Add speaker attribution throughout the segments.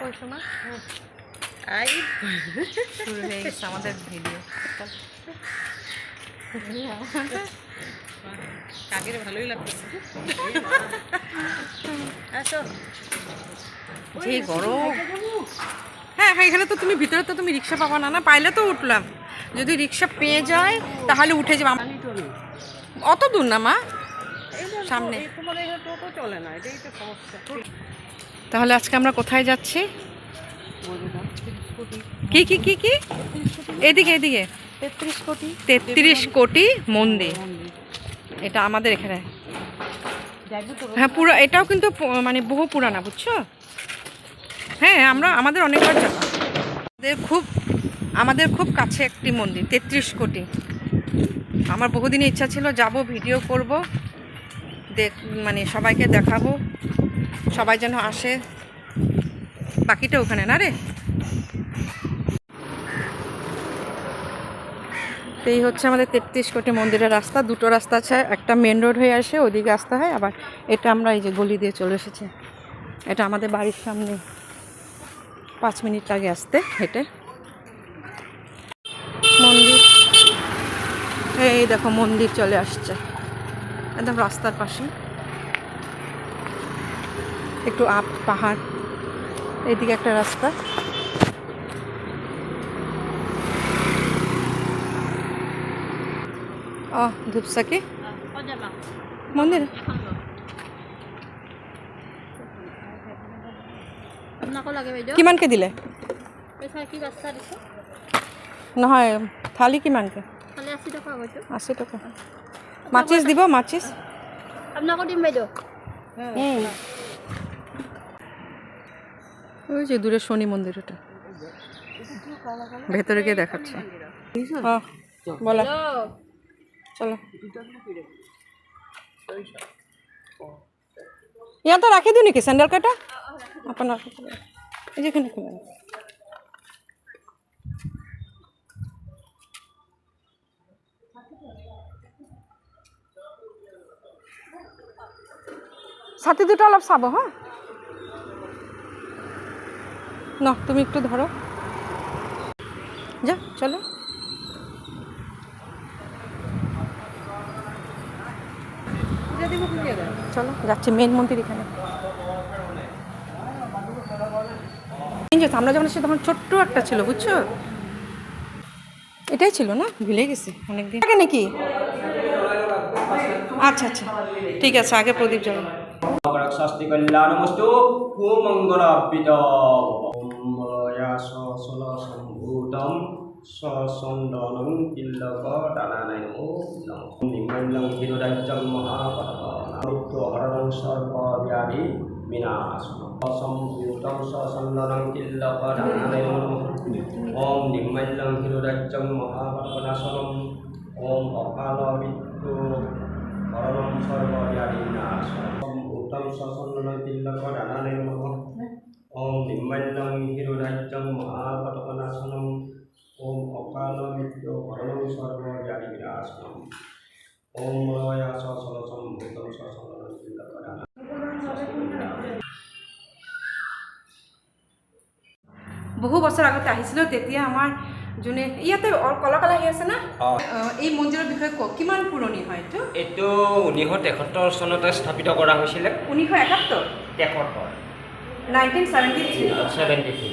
Speaker 1: কই শোনা
Speaker 2: আই।
Speaker 1: শুরু হয়ে গেছে আমাদের ভিডিও
Speaker 2: কাকের ভালোই লাগতেছে আসো।
Speaker 1: যে গরম। হ্যাঁ হ্যাঁ এখানে তো তুমি ভিতরে তো তুমি রিক্সা পাবা না না? পাইলে তো উঠলাম। যদি রিক্সা পেয়ে যায় তাহলে উঠে যাব। অত দূর না মা? সামনে।
Speaker 2: তোমার টোটো চলে না এটাই তো সমস্যা।
Speaker 1: তাহলে আজকে আমরা কোথায় যাচ্ছি? কি কি কি কি? এদিকে এদিকে।
Speaker 2: তেত্রিশ কোটি।
Speaker 1: তেত্রিশ কোটি মন্দির। এটা আমাদের এখানে। হ্যাঁ পুরো এটাও কিন্তু মানে বহু পুরানা বুঝছ? হ্যাঁ আমরা আমাদের অনেকবার যাওয়া। আমাদের খুব আমাদের খুব কাছে একটি মন্দির তেত্রিশ কোটি। আমার বহুদিনের ইচ্ছা ছিল যাব ভিডিও করব দেখ মানে সবাইকে দেখাবো। সবাই যেন আসে। বাকিটা ওখানে না রে? এই হচ্ছে আমাদের তেত্রিশ কোটি মন্দিরের রাস্তা। দুটো রাস্তা আছে, একটা মেন রোড হয়ে আসে, ওদিকে আসতে হয়, আবার এটা আমরা এই যে গলি দিয়ে চলে এসেছি। এটা আমাদের বাড়ির সামনে। পাঁচ মিনিট লাগে আসতে, হেঁটে। মন্দির। এই দেখো মন্দির চলে আসছে। একদম রাস্তার পাশে। একটু আপ পাহাড় এইদিকে একটা রাস্তা। ও ধূপসাকি মন্দির? কিমানকে দিলে?
Speaker 3: কি বাচ্চা দিছে
Speaker 1: নহয় থালি কিমানকে?
Speaker 3: আশী টকা।
Speaker 1: মাচিছ দিব মাচিছ
Speaker 3: আপোনাকো দিম বাইদেউ।
Speaker 1: ওই যে দূরে শনি মন্দির ওটা। ভেতরে গিয়ে দেখাচ্ছে। হ্যাঁ বলা। চলো। ইয়াতে রাখি দিও নেকি চেণ্ডেল কেইটা আপোনাৰ এই যেখানে ছাতি দুটো অলপ চাব হা ন, তুমি একটু ধরো। যা, চলো। চলো, যাচ্ছি মেন মন্দির এখানে। আমরা যখন এসে তখন ছোট্ট একটা ছিল, বুঝছ? এটাই ছিল না? ভুলে গেছি অনেকদিন। আগে নাকি? আচ্ছা আচ্ছা। ঠিক আছে, আগে প্রদীপ যাব
Speaker 4: শাস্তি কল্যাণমস্তু ভূমঙ্গলার্পিত তিলক দানানায় নিমল্লং হিরোরাজ্যং মহাপত্য হরণং সর্বব্যাধি বিনাশনম সম্ভূতম সন্দনং তিলক দানানায় ওম নিমল্লং হিরোরাজ্যং মহাপত্তনাশনম ওম অকাল মৃত্যু হরণং সর্বব্যাধি বিনাশনম ভূতং সসন্নং তিলক দানানায় নমঃ ওম নিম্মাল্যং হিরোরাজ্যং মহাপটকনাশনম ওম অকাল মৃত্যু হরণং সর্বব্যাধি বিনাশনম ওম মলয়া সসন্নং তিলক দানা
Speaker 1: বহু বছৰ আগতে আহিছিলোঁ তেতিয়া আমাৰ যোনে ইয়াতে অ- কলা কলা আহি আছে না?
Speaker 4: অঁ।
Speaker 1: এই মন্দিৰৰ বিষয়ে কওক কিমান পুৰণি হয় এইটো?
Speaker 4: এইটো ঊনৈছশ তেসত্তৰ চনতে স্থাপিত কৰা হৈছিলে।
Speaker 1: ঊনৈছশ একাত্তৰ?
Speaker 4: তেসত্তৰ।
Speaker 1: Nineteen seventy three?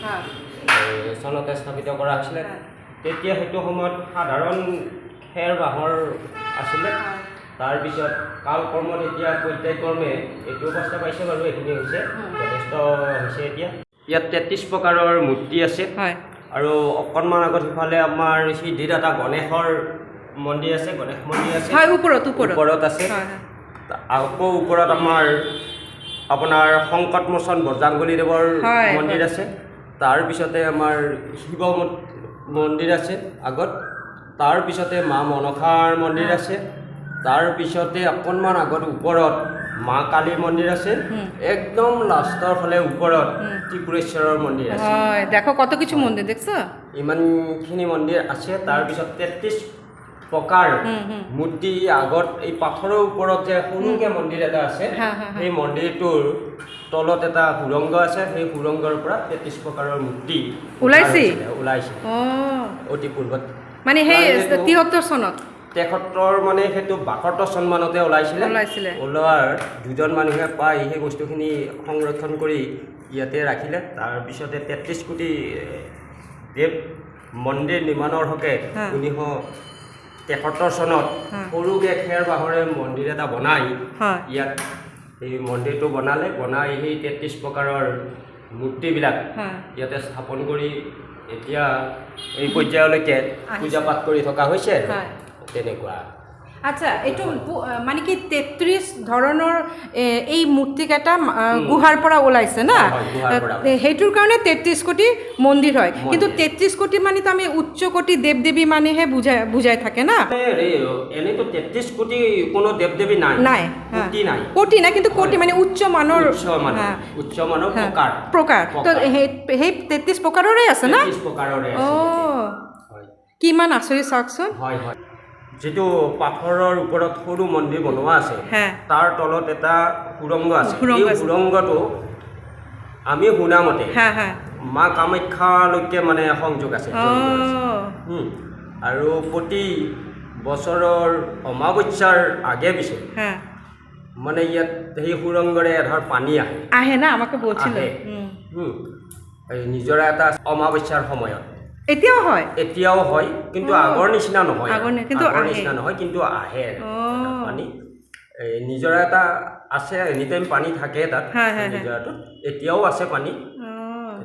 Speaker 4: চনতে স্থাপিত কৰা হৈছিলে। তেতিয়া সেইটো সময়ত সাধাৰণ খেৰ বাঁহৰ আছিলে। তাৰপিছত কাল কৰ্মত এতিয়া পৰ্যায়ক্ৰমে এইটো অৱস্থা পাইছে বাৰু এইখিনি হৈছে। যথেষ্ট হৈছে এতিয়া। ইয়াত তেত্ৰিছ প্ৰকাৰৰ মূৰ্তি আছে। আৰু অকণমান আগত সিফালে আমাৰ সিদ্ধিত এটা গণেশৰ মন্দিৰ আছে গণেশ মন্দিৰ আছে।
Speaker 1: ওপৰত ওপৰত।
Speaker 4: আছে। আকৌ ওপৰত আমাৰ আপোনাৰ সংকটমোচন বজ্ৰাংগলীদেৱৰ
Speaker 1: হয়,
Speaker 4: মন্দিৰ আছে। তাৰপিছতে আমাৰ শিৱ মন্দিৰ আছে আগত। তাৰপিছতে মা মনসাৰ মন্দিৰ আছে। তাৰপিছতে অকণমান আগত ওপৰত মা কালীৰ মন্দিৰ আছে। একদম লাষ্টৰ ফালে ওপৰত ত্ৰিপুৰেশ্বৰৰ মন্দিৰ আছে।
Speaker 1: দেখো কত কিছু মন্দির দেখছ?
Speaker 4: ইমানখিনি মন্দিৰ আছে। তাৰপিছত তেত্ৰিছ প্ৰকাৰ। মূৰ্তি আগত এই পাথৰৰ ওপৰত যে সৰুকৈ মন্দিৰ এটা আছে। সেই মন্দিৰটোৰ তলত এটা সুৰংগ আছে সেই সুৰংগৰ পৰা তেত্ৰিছ প্ৰকাৰৰ মূৰ্তি
Speaker 1: ওলাইছে?
Speaker 4: ওলাইছে অতি পূৰ্বত
Speaker 1: মানে সেই তিয়াত্তৰ চনত
Speaker 4: তেখেতৰ মানে সেইটো বাসত্তৰ চনমানতে ওলাইছিলে
Speaker 1: ওলাইছিলে।
Speaker 4: ওলোৱাৰ দুজন মানুহে পাই সেই বস্তুখিনি সংৰক্ষণ কৰি ইয়াতে ৰাখিলে তাৰপিছতে তেত্ৰিছ কোটি দেৱ মন্দিৰ নিৰ্মাণৰ হকে
Speaker 1: হা।
Speaker 4: ঊনৈছশ তেসত্তৰ চনত। সৰুকৈ খেৰ বাঁহৰে মন্দিৰ এটা বনাই ইয়াত এই মন্দিৰটো বনালে বনাই সেই তেত্ৰিছ প্ৰকাৰৰ মূৰ্তিবিলাক ইয়াতে স্থাপন কৰি এতিয়া এই পৰ্যায়লৈকে পূজা পাঠ কৰি থকা হৈছে। আৰু তেনেকুৱা।
Speaker 1: আচ্ছা এইটো মানে কি তেত্ৰিছ ধৰণৰ এই মূৰ্তিকেইটা গুহাৰ পৰা ওলাইছে না? সেইটোৰ কাৰণে তেত্ৰিছ কোটি মন্দিৰ হয়। কিন্তু। তেত্ৰিছ কোটি মানেতো আমি উচ্চ কোটি দেৱ দেৱী মানেহে বুজাই বুজাই থাকে না?
Speaker 4: মানে এনেইতো তেত্ৰিছ কোটি কোনো দেৱ দেৱী নাই
Speaker 1: নাই।
Speaker 4: কোটি নাই।
Speaker 1: কোটি নাই কিন্তু কোটি মানে উচ্চ মানৰ
Speaker 4: উচ্চ মানৰ প্ৰকাৰ।
Speaker 1: প্ৰকাৰ। তো সেই তেত্ৰিছ প্ৰকাৰৰে আছে না?
Speaker 4: প্ৰকাৰৰে
Speaker 1: অ।
Speaker 4: আছে
Speaker 1: কিমান আচৰিত চাওকচোন।
Speaker 4: হয় হয়। যিটো পাথৰৰ ওপৰত সৰু মন্দিৰ বনোৱা আছে
Speaker 1: হে
Speaker 4: তাৰ তলত এটা সুৰংগ আছে। এই সুৰংগটো আমি শুনামতে
Speaker 1: হা হা
Speaker 4: মা কামাখ্যালৈকে মানে সংযোগ আছে। আৰু প্ৰতি বছৰৰ অমাৱস্যাৰ আগে পিছে
Speaker 1: হ্যাঁ।
Speaker 4: মানে ইয়াত সেই সুৰংগৰে এধাৰ পানী আহে।
Speaker 1: আহে না আমাকে বলছিল।
Speaker 4: নিজৰা এটা অমাৱস্যাৰ সময়ত।
Speaker 1: এতিয়াও হয়?
Speaker 4: এতিয়াও হয় কিন্তু। আগৰ নিচিনা নহয়।
Speaker 1: আগৰ কিন্তু
Speaker 4: আগৰ। নিচিনা নহয় কিন্তু আহে। পানী নিজৰা এটা আছে এনি টাইম পানী থাকে তাত। নিজৰাটোত এতিয়াও আছে পানী।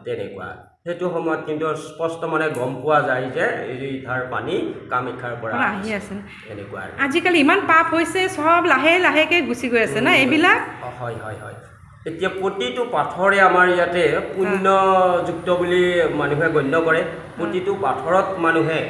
Speaker 4: তেনেকুৱা। সেইটো সময়ত কিন্তু স্পষ্ট মানে গম পোৱা যায় যে এই ধাৰ পানী কামাখ্যাৰ পৰা
Speaker 1: আহি আছে।
Speaker 4: এনেকুৱা
Speaker 1: আজিকালি ইমান পাপ হৈছে চব লাহে লাহেকে গুচি গৈ আছে না এইবিলাক?
Speaker 4: হয় হয় হয়। এতিয়া প্ৰতিটো পাথৰে আমাৰ ইয়াতে পুণ্যযুক্ত বুলি মানুহে গণ্য কৰে। প্ৰতিটো পাথৰত মানুহে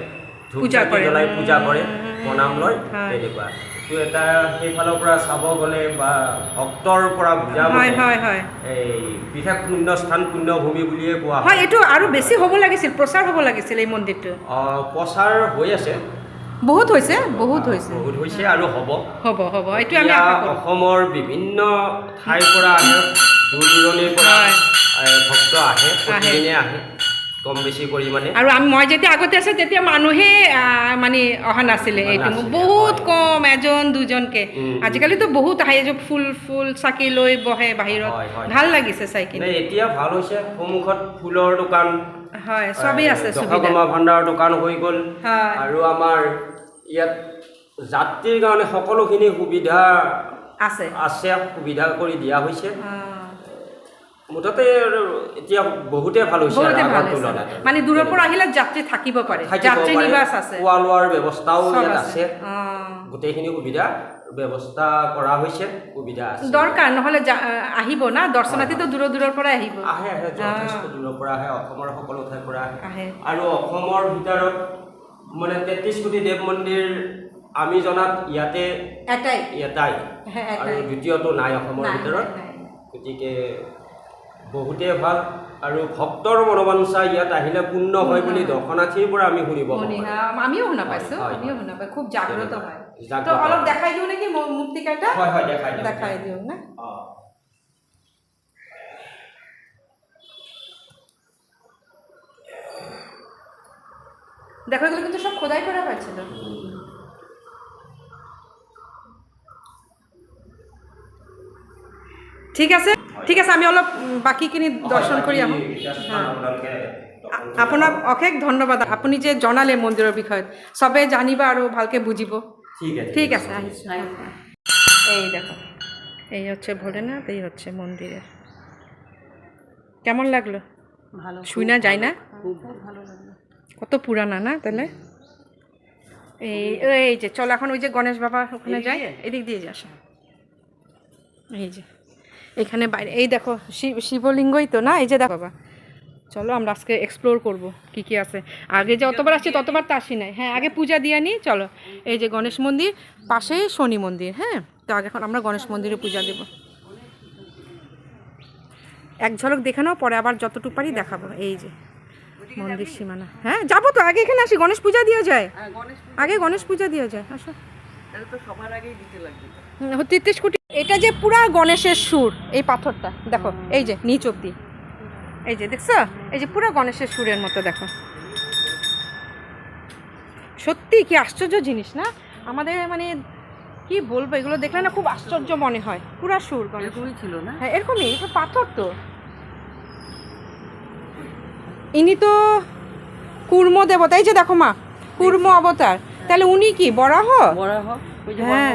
Speaker 4: ধূপ। জ্বলাই পূজা কৰে প্ৰণাম লয়। তেনেকুৱা। এইটো এটা সেইফালৰ পৰা চাব গ'লে বা ভক্তৰ পৰা বুজা
Speaker 1: হয় হয় হয়।
Speaker 4: এই বিশেষ পুণ্য স্থান পুণ্যভূমি বুলিয়ে কোৱা
Speaker 1: হয়। এইটো আৰু বেছি হ'ব লাগিছিল প্ৰচাৰ হ'ব লাগিছিল এই মন্দিৰটো।
Speaker 4: প্ৰচাৰ হৈ আছে।
Speaker 1: বহুত হৈছে বহুত হৈছে।
Speaker 4: বহুত হৈছে আৰু হ'ব।
Speaker 1: হ'ব হ'ব এইটো আমি
Speaker 4: অসমৰ বিভিন্ন ঠাইৰ পৰা আহে দূৰ দূৰণিৰ পৰা ভক্ত আহে প্ৰতিদিনে আহে কম বেছি পৰিমাণে।
Speaker 1: আৰু আমি মই যেতিয়া আগতে আছোঁ তেতিয়া মানুহে মানে অহা নাছিলে এইটো। বহুত কম এজন দুজনকে। আজিকালিতো বহুত আহে যে ফুল ফুল চাকি লৈ বহে বাহিৰত। ভালো লাগিছে চাই কিনে।
Speaker 4: এতিয়া ভালো হৈছে সন্মুখত ফুলৰ দোকান
Speaker 1: হয় চবেই আছে
Speaker 4: ভাণ্ডাৰৰ দোকান হৈ গ'ল। আৰু আমাৰ ইয়াত যাত্ৰীৰ কাৰণে সকলোখিনি সুবিধা
Speaker 1: আছে।
Speaker 4: আছে সুবিধা কৰি দিয়া হৈছে। মুঠতে এতিয়া বহুতে ভালো হৈছে
Speaker 1: মানে দূৰৰ পৰা আহিলে যাত্ৰী থাকিব পাৰে। যাত্ৰী নিবাস আছে।
Speaker 4: খোৱা লোৱাৰ ব্যৱস্থাও ইয়াত
Speaker 1: আছে।
Speaker 4: গোটেইখিনি সুবিধা ব্যৱস্থা কৰা হৈছে সুবিধা আছে।
Speaker 1: দৰকাৰ নহ'লে আহিব না? দৰ্শনাৰ্থীতো দূৰৰ দূৰৰ পৰাই আহিব।
Speaker 4: আহে আহে যথেষ্ট দূৰৰ পৰা আহে অসমৰ সকলো ঠাইৰ পৰা আহে। আৰু অসমৰ ভিতৰত মানে তেত্ৰিছ কোটি দেৱ মন্দিৰ আমি জনাত ইয়াতে
Speaker 1: এটাই।
Speaker 4: এটাই। আৰু দ্বিতীয়টো নাই অসমৰ ভিতৰত। গতিকে বহুতেই ভালো। আৰু ভক্তৰ মনোবাঞ্ছা ইয়াত আহিলে পূৰ্ণ হয় বুলি দৰ্শনাৰ্থীৰ পৰা আমি শুনিব
Speaker 1: আমিও শুনা পাইছো
Speaker 4: হয়,
Speaker 1: আমিও শুনা পাই খুব জাগ্ৰত হয়। অলপ দেখাই দিওঁ নেকি ম- মূৰ্তিকেইটা?
Speaker 4: হয় হয় দেখাই দিয়ক।
Speaker 1: দেখাই দিওঁ না? দেখো এগুলো কিন্তু সব খোদাই করা হয়েছিল ঠিক আছে ঠিক আছে আমি অলপ বাকীখিনি দৰ্শন কৰি আহোঁ
Speaker 4: হয়,
Speaker 1: আপোনাক অশেষ ধন্যবাদ। আপুনি যে জনালে মন্দিৰৰ বিষয়ত চবে জানিবা আৰু ভালকে বুজিব
Speaker 4: ঠিক আছে।
Speaker 1: আহিছোঁ এই দেখো এই হচ্ছে ভোলেনাথ এই হচ্ছে মন্দিরের। কেমন লাগল?
Speaker 2: ভালো
Speaker 1: শুই না যায় না?
Speaker 2: খুব ভালো লাগল।
Speaker 1: কত পুরানা না তাহলে? এই এই যে চলো এখন ওই যে গণেশ বাবা ওখানে যাই। এদিক দিয়ে যাস। এই যে এখানে বাইরে এই দেখো শিব শিবলিঙ্গই তো না? এই যে দেখো বাবা। চলো আমরা আজকে এক্সপ্লোর করব কি কি আছে। আগে যে অতবার আসছি ততবার তো আসি নাই। হ্যাঁ আগে পূজা দিয়ে নিই চলো। এই যে গণেশ মন্দির পাশেই শনি মন্দির হ্যাঁ? তো আগে এখন আমরা গণেশ মন্দিরে পূজা দেব। এক ঝলক দেখে নাও পরে আবার যতটুকু পারি দেখাবো। এই যে মন্দির সীমানা। হ্যাঁ যাব তো আগে এখানে আসি গণেশ পূজা দিয়ে যায়।
Speaker 2: হ্যাঁ
Speaker 1: আগে গণেশ পূজা দিয়ে যায় আসো। তেত্রিশ কোটি এটা যে পুরা গণেশের সুর এই পাথরটা দেখো এই যে নিচ অব্দি। এই যে দেখছ? এই যে পুরা গণেশের সুরের মতো দেখো। সত্যি কি আশ্চর্য জিনিস না? আমাদের মানে কি বলব এগুলো দেখলে না খুব আশ্চর্য মনে হয়। পুরা সুর গণেশ।
Speaker 2: ছিল না?
Speaker 1: হ্যাঁ এরকমই এটা পাথর তো। ইনি তো কুর্ম দেবতা এই যে দেখো মা কুর্ম অবতার। তাহলে উনি কি বরাহ?
Speaker 2: বড় হ ওই যে
Speaker 1: হ্যাঁ।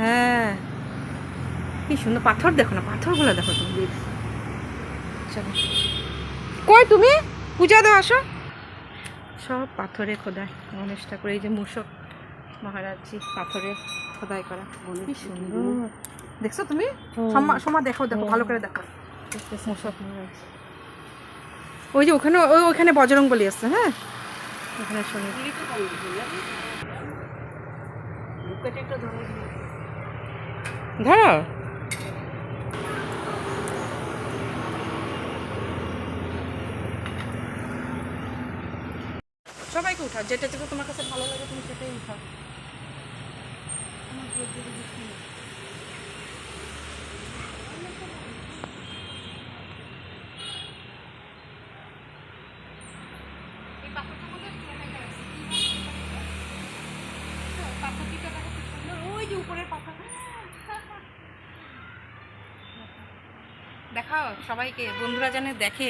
Speaker 1: হ্যাঁ। কি সুন্দর পাথর দেখো না পাথরগুলো দেখো তুমি। চলো। কই তুমি? পূজা দাও আসো। সব পাথরে খোদাই গণেশ ঠাকুর এই যে মূষক মহারাজজি পাথরে খোদাই করা। কি সুন্দর। দেখছ তুমি? সমা দেখো দেখো ভালো করে দেখো। মূষক মহারাজ। ওই যে ওখানে, ওই ওখানে বজরং বলি আছে হ্যাঁ? ওখানে শুনি। ধরে সবাইকে উঠাও, যেটা যেটা তোমার কাছে ভালো লাগে তুমি সেটাই উঠাও। ওই যে উপরের পাথর দেখাও সবাইকে বন্ধুরা জানে দেখে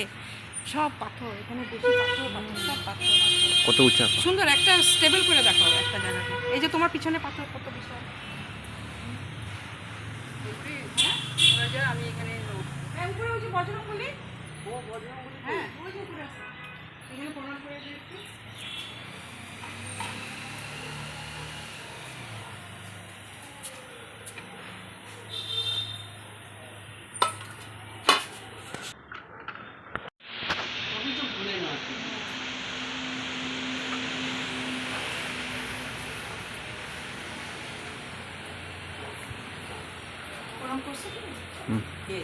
Speaker 1: সব পাথর এখানে বেশি পাথর পাথর সব পাথর
Speaker 5: কত উঁচা?
Speaker 1: সুন্দর একটা স্টেবল করে দেখাও একটা জায়গাকে এই যে তোমার পিছনে পাথর কত বিশাল।
Speaker 2: আমি এখানে
Speaker 1: হ্যাঁ উপরে ওই যে বজরং বলি হ্যাঁ ওই যে উপরে আছে। এগুলো প্রমাণ করে দিয়েছি
Speaker 2: আমি তো ভুলে না
Speaker 1: প্রমাণ করছে কি
Speaker 2: কে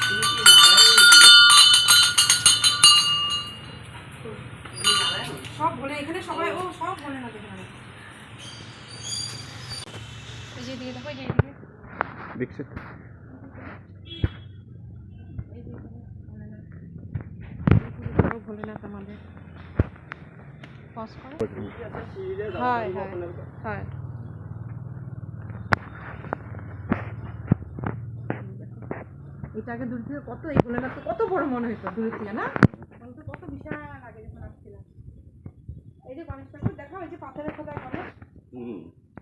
Speaker 2: তুমি কি নারায়ণ তুমি নারায়ণ
Speaker 1: সব বলে এখানে সবাই ও সব বলে না দেখে না
Speaker 5: দীক্ষিত
Speaker 1: ভোলেনাথ আমাদের পজ করো। হয় হয় হয়। এটা আগে দূর থেকে কত এই ভোলেনাথ তো কত বড় মনে হইতো দূর থেকে না এখন তো কত বিশাল আগে যখন আসছিলাম এই যে গণেশ ঠাকুর দেখো এই যে পাথরের খোদায় গণেশ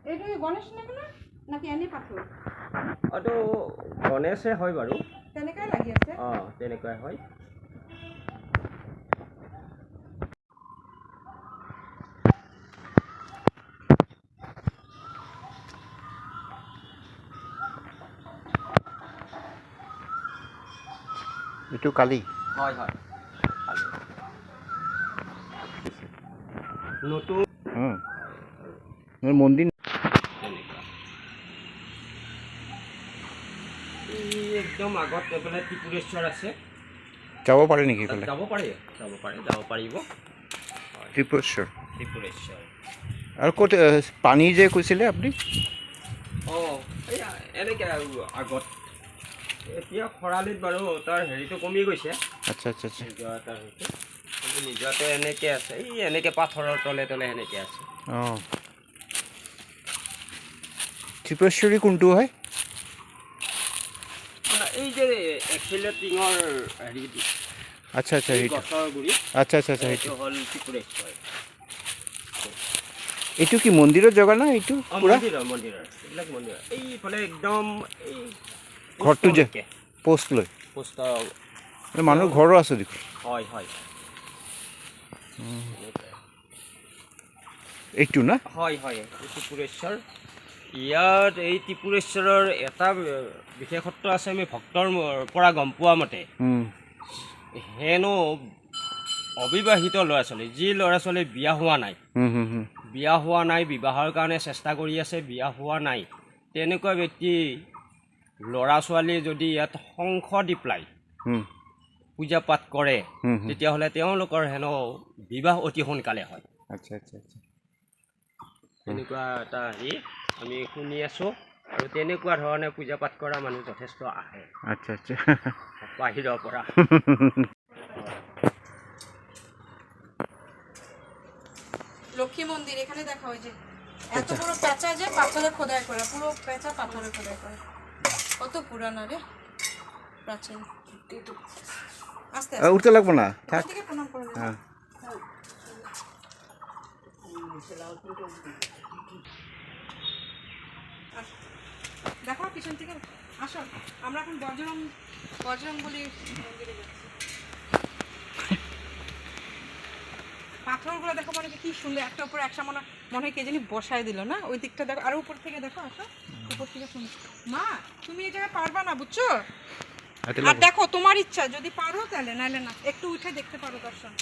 Speaker 1: এইটা কি গণেশ নেবে না নাকি এনে পাথর
Speaker 4: এইটো গণেশে হয় বাৰু।
Speaker 1: তেনেকাই লাগি আছে।
Speaker 4: অঁ তেনেকুৱাই হয়।
Speaker 5: এইটো কালি।
Speaker 4: হয় হয়। নতুন
Speaker 5: অঁ মোৰ মন্দিৰ
Speaker 4: তেনেকুৱা এই একদম আগত এইফালে ত্ৰিপুৰেশ্বৰ আছে।
Speaker 5: যাব পাৰে নেকি এইফালে
Speaker 4: যাব পাৰে যাব পাৰে যাব পাৰিব
Speaker 5: ত্ৰিপুৰেশ্বৰ
Speaker 4: ত্ৰিপুৰেশ্বৰ
Speaker 5: আৰু ক'ত পানী যে কৈছিলে আপুনি?
Speaker 4: অঁ এনেকৈ আৰু আগত। এতিয়া খৰালিত বাৰু তাৰ হেৰিটো কমি গৈছে।
Speaker 5: আচ্ছা আচ্ছা আচ্ছা।
Speaker 4: নিজৰ এটা হৈছে কিন্তু নিজতে এনেকৈ আছে এই এনেকৈ পাথৰৰ তলে তলে এনেকৈ আছে।
Speaker 5: অঁ। ত্ৰিপুৰেশ্বৰী কোনটো হয়?
Speaker 4: এই যে টিঙৰ হেৰি
Speaker 5: আচ্ছা আচ্ছা
Speaker 4: গছৰ
Speaker 5: আচ্ছা আচ্ছা আচ্ছা সেইটো।
Speaker 4: হ'ল ত্ৰিপুৰেশ্বৰ
Speaker 5: এইটো কি মন্দিৰৰ জেগা না এইটো পূৰা?
Speaker 4: মন্দিৰৰ মন্দিৰৰ। এইবিলাক মন্দিৰ এইফালে একদম এই
Speaker 5: ঘৰটো যে। পষ্ট লৈ।
Speaker 4: পোষ্ট
Speaker 5: মানুহৰ ঘৰো আছে দেখোন।
Speaker 4: হয় হয়।
Speaker 5: এইটো না?
Speaker 4: হয় হয়। ত্ৰিপুৰেশ্বৰ ইয়াত এই ত্ৰিপুৰেশ্বৰৰ এটা বিশেষত্ব আছে আমি ভক্তৰ পৰা গম পোৱা মতে হেনো অবিবাহিত ল'ৰা ছোৱালী যি ল'ৰা ছোৱালী বিয়া হোৱা নাই বিয়া হোৱা নাই বিবাহৰ কাৰণে চেষ্টা কৰি আছে বিয়া হোৱা নাই তেনেকুৱা ব্যক্তি ল'ৰা ছোৱালী যদি ইয়াত শংখ দি পেলাই পূজা পাঠ কৰে। তেতিয়াহ'লে তেওঁলোকৰ হেনো বিবাহ অতি সোনকালে হয়।
Speaker 5: আচ্ছা আচ্ছা আচ্ছা।
Speaker 4: তেনেকুৱা এটা হেৰি। আমি শুনি আছোঁ। আৰু তেনেকুৱা ধৰণে পূজা পাঠ কৰা মানুহ যথেষ্ট আহে।
Speaker 5: আচ্ছা আচ্ছা।
Speaker 4: বাহিৰৰ পৰা।
Speaker 1: লক্ষ্মী মন্দির এখানে দেখা হয় যে। এত বড় পেঁচা যে পাথরে খোদাই করা পুরো পেঁচা পাথরে খোদাই করা। কত পুরানো রে প্রাচীন। আস্তে
Speaker 5: উঠতে লাগবো না। থাক।
Speaker 1: প্রণাম করে
Speaker 5: হ্যাঁ
Speaker 1: আসো। দেখো পিছন থেকে আসো। আমরা এখন বজরং বজরং বলি মন্দিরে যাচ্ছি। পাথরগুলো দেখো মানে কি সুন্দর। একটা উপরে একটা মনে মনে হয় কে জানি বসায় দিল না? ওই দিকটা দেখো। আরও উপর থেকে দেখো আসো। উপর থেকে শুন। মা তুমি এই জায়গায় পারবা না বুঝছ? আর দেখো তোমার ইচ্ছা। যদি পারো তাহলে নাহলে না। একটু উঠে দেখতে পারো দর্শন।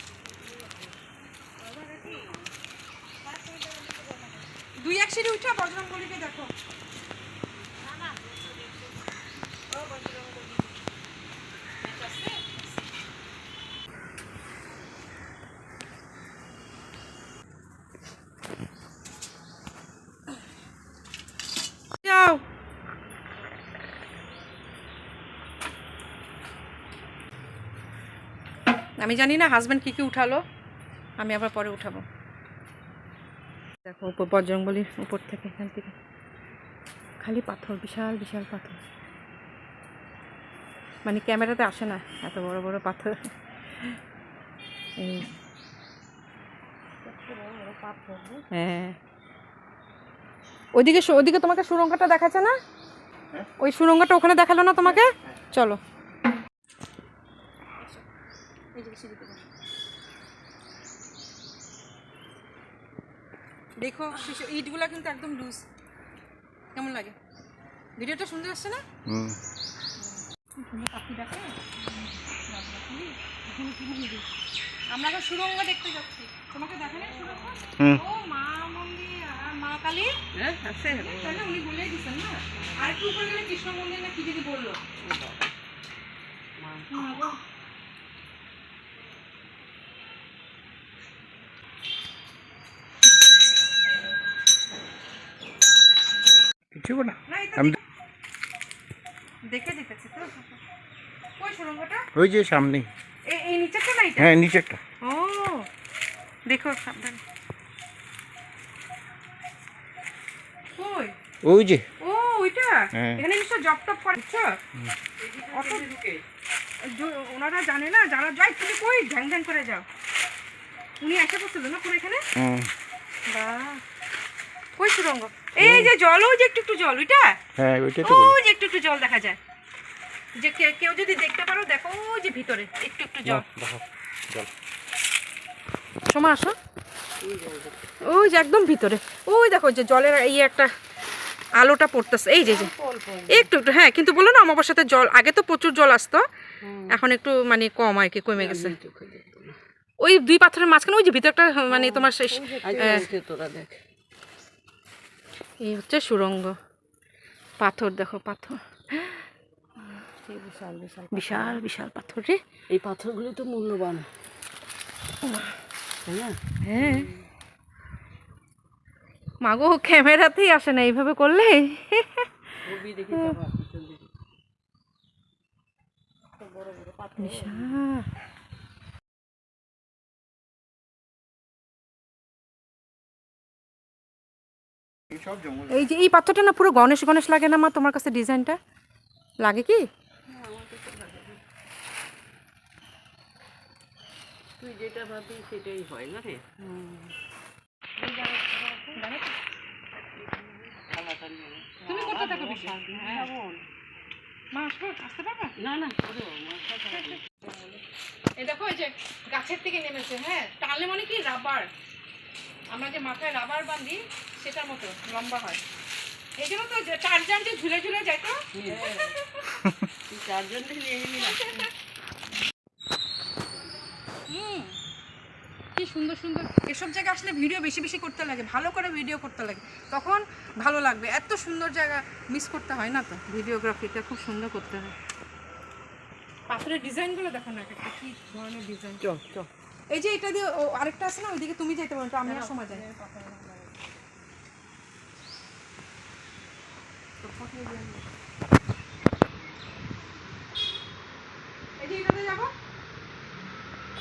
Speaker 1: দুই এক সিঁড়ি উঠে বজরং বলিকে দেখো। আমি জানি না হাজব্যান্ড কী কী উঠালো আমি আবার পরে উঠাবো। দেখো উপর বজরংবলির উপর থেকে এখান থেকে। খালি পাথর বিশাল বিশাল পাথর। মানে ক্যামেরাতে আসে না এত বড় বড় পাথর। এই হ্যাঁ। ওইদিকে সু- ওইদিকে তোমাকে সুরঙ্গটা দেখাচ্ছে না? ওই সুরঙ্গটা ওখানে দেখাল না তোমাকে? চলো। দেখো শিশু ইটগুলো কিন্তু একদম লুজ কেমন লাগে? ভিডিওটা সুন্দর আসছে না? পাখি ডাকে আমরা তো সুরঙ্গ দেখতে যাচ্ছি। তোমাকে দেখে না সুরঙ্গ ও মা মন্দির আর মা কালী?
Speaker 2: হ্যাঁ আছে।
Speaker 1: তাহলে উনি বলেই দিচ্ছেন না? আর একটু উপরে গেলে কৃষ্ণ মন্দির না কি যদি বলল? মা।
Speaker 5: কিছু না? আমি
Speaker 1: দেখে- দিতেছি তো। কই সুরঙ্গটা?
Speaker 5: ওই যে সামনে।
Speaker 1: এই এই নিচেটা না এটা
Speaker 5: হ্যাঁ নিচেরটা।
Speaker 1: ও দেখো সাবধান কই?
Speaker 5: ওই যে।
Speaker 1: ও ওইটা?
Speaker 5: হ্যাঁ।
Speaker 1: এখানে নিশ্চয় জব টপ করে বুঝছ? অত ওনারা জানে না যারা যায় তুমি কই? ঢ্যাং ঢ্যাং করে যাও। উনি এসে পড়ছিল না পুরো এখানে?
Speaker 5: হুম।
Speaker 1: বাহ। কই সুরঙ্গ? এই যে জল ওই যে একটু একটু জল ওইটা?
Speaker 5: হ্যাঁ ওইটাই তো
Speaker 1: ও
Speaker 5: বলি
Speaker 1: যে একটু একটু জল দেখা যায়। যে কেউ যদি দেখতে পারো দেখো ওই যে ভিতরে একটু একটু জল।
Speaker 5: দেখো জল।
Speaker 1: সময় আসো। ওই যে একদম ভিতরে। ওই দেখো যে জলের এই একটা আলোটা পড়তেছে। এই যে যে। একটু একটু হ্যাঁ কিন্তু বলো না আমার সাথে জল আগে তো প্রচুর জল আসতো। এখন একটু মানে কম আর কি কমে গেছে। ওই দুই পাথরের মাঝখানে ওই যে ভিতরটা মানে তোমার শেষ
Speaker 2: তোরা দেখ।
Speaker 1: এই হচ্ছে সুরঙ্গ। পাথর দেখো পাথর।
Speaker 2: বিশাল বিশাল
Speaker 1: বিশাল বিশাল পাথর রে।
Speaker 2: এই পাথরগুলো তো মূল্যবান।
Speaker 1: হ্যাঁ। মাগো ক্যামেরাতেই আসে না এইভাবে করলে? বিশাল। এই যে এই পাথরটা না পুরো গণেশ গণেশ লাগে না মা? তোমার কাছে ডিজাইনটা? লাগে কি?
Speaker 2: তুই যেটা ভাবি সেটাই হয় না রে?
Speaker 1: তুমি করতে থাকো বেশি। মা আসব আসতে পারবা?
Speaker 2: না না।
Speaker 1: এই দেখো এই যে গাছের থেকে নেমেছে হ্যাঁ? টানলে মানে কি? রাবার। আমরা যে মাথায় রাবার বাঁধি সেটার মতো লম্বা হয়। এই জন্য তো চারজন যে ঝুলে ঝুলে যায় তো।
Speaker 2: চারজন নিয়ে
Speaker 1: হুম কি সুন্দর সুন্দর। এসব জায়গায় আসলে ভিডিও বেশি বেশি করতে লাগে ভালো করে ভিডিও করতে লাগে। তখন ভালো লাগবে। এত সুন্দর জায়গা মিস করতে হয় না তো ভিডিওগ্রাফিটা খুব সুন্দর করতে হয়। পাথরের ডিজাইনগুলো দেখো না একটা কি ধরনের ডিজাইন।
Speaker 2: চ চ
Speaker 1: এই যে এটা দিয়ে আরেকটা আছে না ওইদিকে তুমি যেতে পারো আমি আর সময় যাই এই যে এটাতে যাব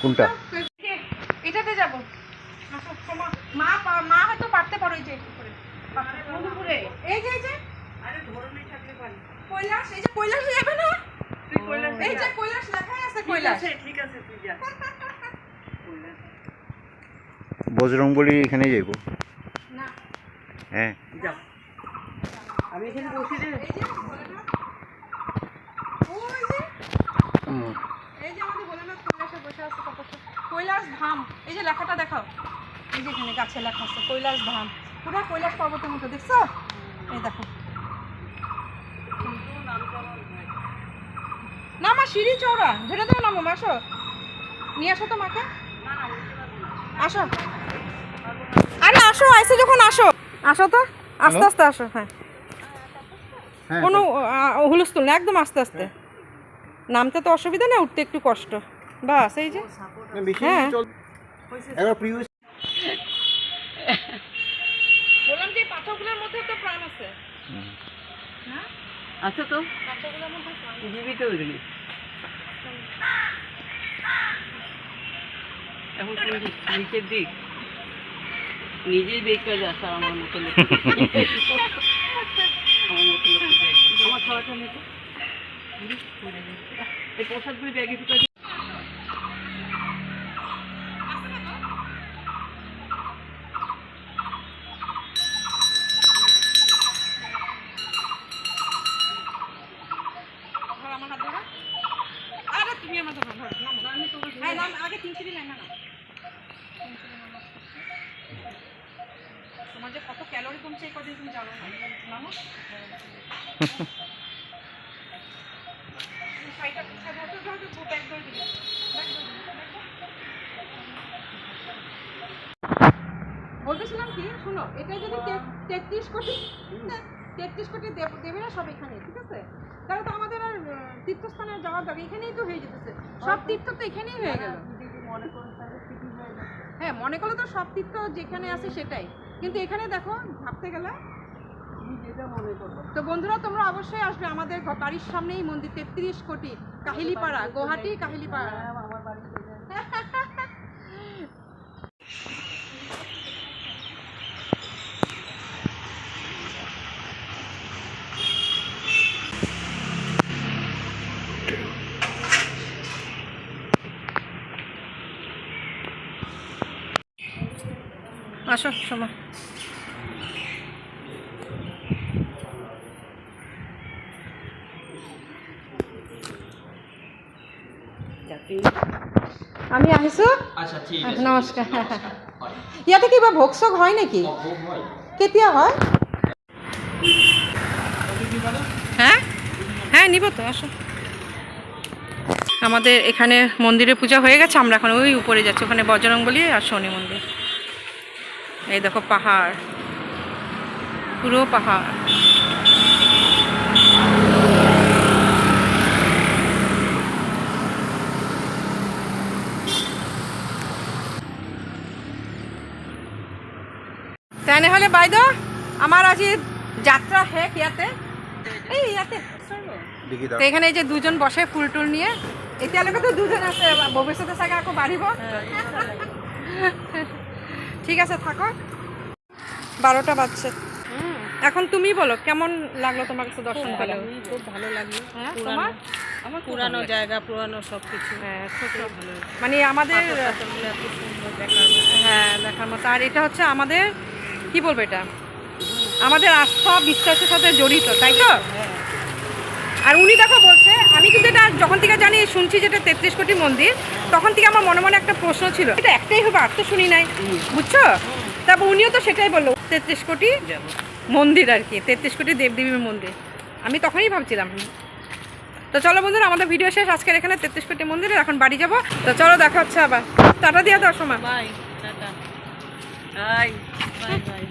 Speaker 5: কোনটা?
Speaker 1: এটাতে যাব। মা মা হয়তো পারতে পারো এই যে করে। এই যে এই যে।
Speaker 2: আরে ধরনের থাকলে পারি
Speaker 1: কৈলাস এই যে কৈলাস যাবে না?
Speaker 2: তুই কৈলাস
Speaker 1: এই যে কৈলাস লেখাই আছে
Speaker 2: ঠিক
Speaker 1: কৈলাস।
Speaker 2: আছে ঠিক আছে তুই যা। কৈলাস।
Speaker 5: বজরং বলি এখানে যাইব?
Speaker 1: না।
Speaker 5: হ্যাঁ।
Speaker 2: যা। আমি এখানে বসে রে।
Speaker 1: এই যে আমাদের ভোলেনাথ কৈলাসে বসে আছে তপস্যা। কৈলাস ধাম এই যে লেখাটা দেখাও। এই যে এখানে গাছে লেখা আছে কৈলাস ধাম। পুরো কৈলাস পর্বতের মতো দেখছ? এই দেখো। না মা সিঁড়ি ধরে নামো মা, আসো। নিয়ে আসো তো মাকে। আসো। আরে আসো আইসে যখন আসো। আসো তো। আস্তে আস্তে আসো হ্যাঁ। কোনো হুলস্থুল না একদম আস্তে আস্তে। নামতে তো অসুবিধা না উঠতে একটু কষ্ট। বাস এই যে। হ্যাঁ।
Speaker 5: চল
Speaker 1: বললাম যে পাথরগুলোর মধ্যে তো প্রাণ আছে।
Speaker 2: তো।
Speaker 1: পাথরগুলোর মধ্যে প্রাণ
Speaker 2: জীবিত ওইগুলি এখন কোন নিচের দিক। নিজেই বেকার যাচ্ছে আমার মতো আমার ছড়াটা নিত এই প্রসাদগুলি ব্যাগে ঢুকা
Speaker 1: ধর আমার হাত ধরো আরে তুমি আমার ধরো ধরো নামো আমি তো হ্যাঁ নাম আগে তিন সিঁড়ি নামা না তোমার যে কত ক্যালোরি কমছে এই কদিন তুমি জানো না নামো তুমি শাড়িটা কোথায় ধরো তো, ধরো তো, ব্যাগ ধরে দিবি। ব্যাগ ধরে দিবি, ব্যাগ ধর। বলতেছিলাম কি শোনো এটা যদি তে- তেত্রিশ কোটি? তেত্রিশ কোটি দেব- দেবে না সব এখানে ঠিক আছে? তাহলে তো আমাদের আর তীর্থস্থানে যাওয়ার দরকার এখানেই তো হয়ে যেতেছে। সব তীর্থ তো এখানেই হয়ে গেল। হ্যাঁ মনে করলে তো সব তীর্থ যেখানে আছে সেটাই। কিন্তু এখানে দেখো ভাবতে গেলে
Speaker 2: মনে
Speaker 1: তো বন্ধুরা তোমরা অবশ্যই আসবে আমাদের বাড়ির সামনেই মন্দির তেত্রিশ কোটি কাহিলিপাড়া গুয়াহাটি কাহিলিপাড়া
Speaker 2: আমার বাড়ি
Speaker 1: আসো
Speaker 2: যাতে
Speaker 1: আমি আহিছোঁ?
Speaker 4: আচ্ছা
Speaker 1: নমস্কাৰ ইয়াতে কিবা ভোগ চোগ হয় নেকি? কেতিয়া হয়? হ্যাঁ? হ্যাঁ নিব তো আসো। আমাদের এখানে মন্দিরে পূজা হয়ে গেছে আমরা এখন ওই উপরে যাচ্ছি ওখানে বজরংবলী আর শনি মন্দির। এই দেখো পাহাড়। পুরো পাহাড়। তেনেহ'লে বাইদেউ আমাৰ আজি যাত্ৰা শেষ ইয়াতে। এই ইয়াতে। এখানে এই যে দুজন বসে ফুল টুল নিয়ে। এতিয়ালৈকে তো দুজন আছে ভৱিষ্যতে চাগে আকৌ বাঢ়িব ঠিক আছে থাকো। বারোটা বাজছে। এখন তুমি বলো কেমন লাগল তোমার কাছে দর্শন পেলে?
Speaker 2: খুব ভালো লাগল।
Speaker 1: হ্যাঁ তোমার?
Speaker 2: আমার পুরানো জায়গা পুরানো সব কিছু
Speaker 1: হ্যাঁ মানে আমাদের। হ্যাঁ দেখার মতো। আর এটা হচ্ছে আমাদের কি বলব এটা? আমাদের আস্থা বিশ্বাসের সাথে জড়িত তাই তো? আর উনি দেখো আমি কিন্তু এটা যখন থেকে জানি শুনছি যেটা তেত্রিশ কোটি মন্দির তখন থেকে আমার মনে মনে একটা প্রশ্ন ছিল। এটা একটাই হবে আর তো শুনি নাই। বুঝছ? তারপর উনিও তো সেটাই বলল তেত্রিশ কোটি মন্দির আর কি তেত্রিশ কোটি দেবদেবীর মন্দির। আমি তখনই ভাবছিলাম। তো চলো বন্ধুরা আমাদের ভিডিও শেষ। আজকের এখানে তেত্রিশ কোটি মন্দিরে এখন বাড়ি যাব। তো চলো দেখা হচ্ছে আবার। টাটা দিয়ে দাও সময়
Speaker 2: bye tata. Bye bye bye